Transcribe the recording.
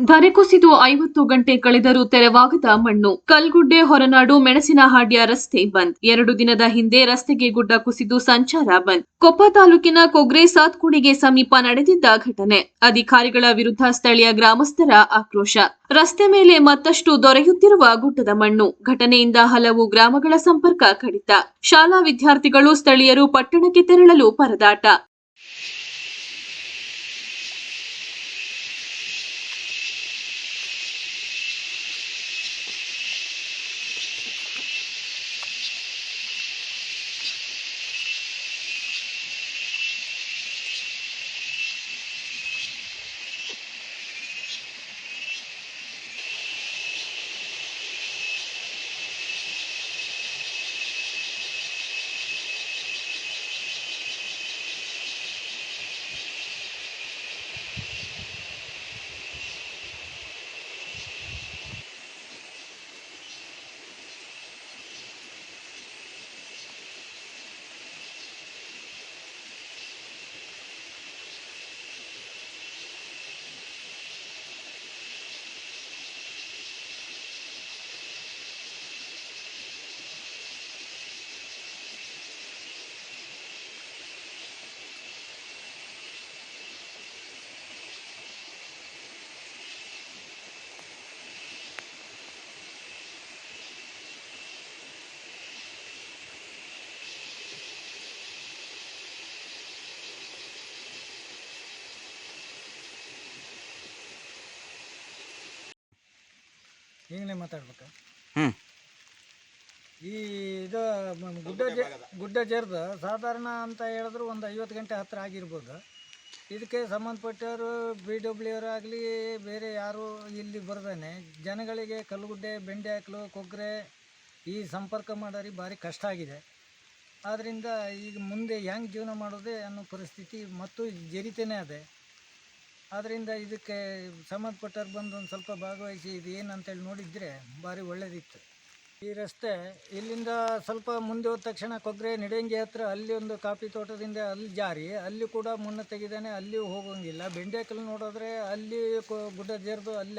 ಧರೆ ಕುಸಿದು ಐವತ್ತು ಗಂಟೆ ಕಳೆದರೂ ತೆರವಾಗದ ಮಣ್ಣು. ಕಲ್ಗುಡ್ಡೆ ಹೊರನಾಡು ಮೆಣಸಿನಹಾಡ್ಯ ರಸ್ತೆ ಬಂದ್. ಎರಡು ದಿನದ ಹಿಂದೆ ರಸ್ತೆಗೆ ಗುಡ್ಡ ಕುಸಿದು ಸಂಚಾರ ಬಂದ್. ಕೊಪ್ಪ ತಾಲೂಕಿನ ಕೊಗ್ರೆ ಸಾತ್ಕುಡಿಗೆ ಸಮೀಪ ನಡೆದಿದ್ದ ಘಟನೆ. ಅಧಿಕಾರಿಗಳ ವಿರುದ್ಧ ಸ್ಥಳೀಯ ಗ್ರಾಮಸ್ಥರ ಆಕ್ರೋಶ. ರಸ್ತೆ ಮೇಲೆ ಮತ್ತಷ್ಟು ದೊರೆಯುತ್ತಿರುವ ಗುಡ್ಡದ ಮಣ್ಣು. ಘಟನೆಯಿಂದ ಹಲವು ಗ್ರಾಮಗಳ ಸಂಪರ್ಕ ಕಡಿತ. ಶಾಲಾ ವಿದ್ಯಾರ್ಥಿಗಳು ಸ್ಥಳೀಯರು ಪಟ್ಟಣಕ್ಕೆ ತೆರಳಲು ಪರದಾಟ. ಈಗಲೇ ಮಾತಾಡ್ಬೇಕಾ? ಹ್ಞೂ ಈ ಇದು ಮ- ಗುಡ್ಡ ಜ ಗುಡ್ಡ ಜರ್ದು ಸಾಧಾರಣ ಅಂತ ಹೇಳಿದ್ರು ಒಂದು ಐವತ್ತು ಗಂಟೆ ಹತ್ತಿರ ಆಗಿರ್ಬೋದು. ಇದಕ್ಕೆ ಸಂಬಂಧಪಟ್ಟವರು ಬಿ ಡಬ್ಲ್ಯೂ ಆಗಲಿ ಬೇರೆ ಯಾರು ಇಲ್ಲಿ ಬರ್ದಾನೆ. ಜನಗಳಿಗೆ ಕಲ್ಲುಗುಡ್ಡೆ ಬೆಂಡೆ ಹಾಕಲು ಕೊಗ್ರೆ ಈ ಸಂಪರ್ಕ ಮಾಡೋರಿಗೆ ಭಾರಿ ಕಷ್ಟ ಆಗಿದೆ. ಆದ್ದರಿಂದ ಈಗ ಮುಂದೆ ಹೆಂಗೆ ಜೀವನ ಮಾಡೋದೇ ಅನ್ನೋ ಪರಿಸ್ಥಿತಿ ಮತ್ತು ಜರಿತೇನೆ ಅದೇ. ಆದ್ದರಿಂದ ಇದಕ್ಕೆ ಸಂಬಂಧಪಟ್ಟವ್ರು ಬಂದು ಒಂದು ಸ್ವಲ್ಪ ಭಾಗವಹಿಸಿ ಇದು ಏನು ಅಂತೇಳಿ ನೋಡಿದರೆ ಭಾರಿ ಒಳ್ಳೆಯದಿತ್ತು ಈ ರಸ್ತೆ ಇಲ್ಲಿಂದ ಸ್ವಲ್ಪ ಮುಂದೆ ಹೋದ ತಕ್ಷಣ ಕೊಗ್ರೆ ನಿಡಂಗಿ ಹತ್ರ ಅಲ್ಲಿ ಒಂದು ಕಾಫಿ ತೋಟದಿಂದ ಅಲ್ಲಿ ಜಾರಿ, ಅಲ್ಲಿ ಕೂಡ ಮುನ್ನ ತೆಗಿದಾನೆ, ಅಲ್ಲಿಯೂ ಹೋಗೋಂಗಿಲ್ಲ. ಬೆಂಡೆಕಲ್ ನೋಡಿದ್ರೆ ಅಲ್ಲಿ ಗುಡ್ಡ ಜೇರ್ದು ಅಲ್ಲಿ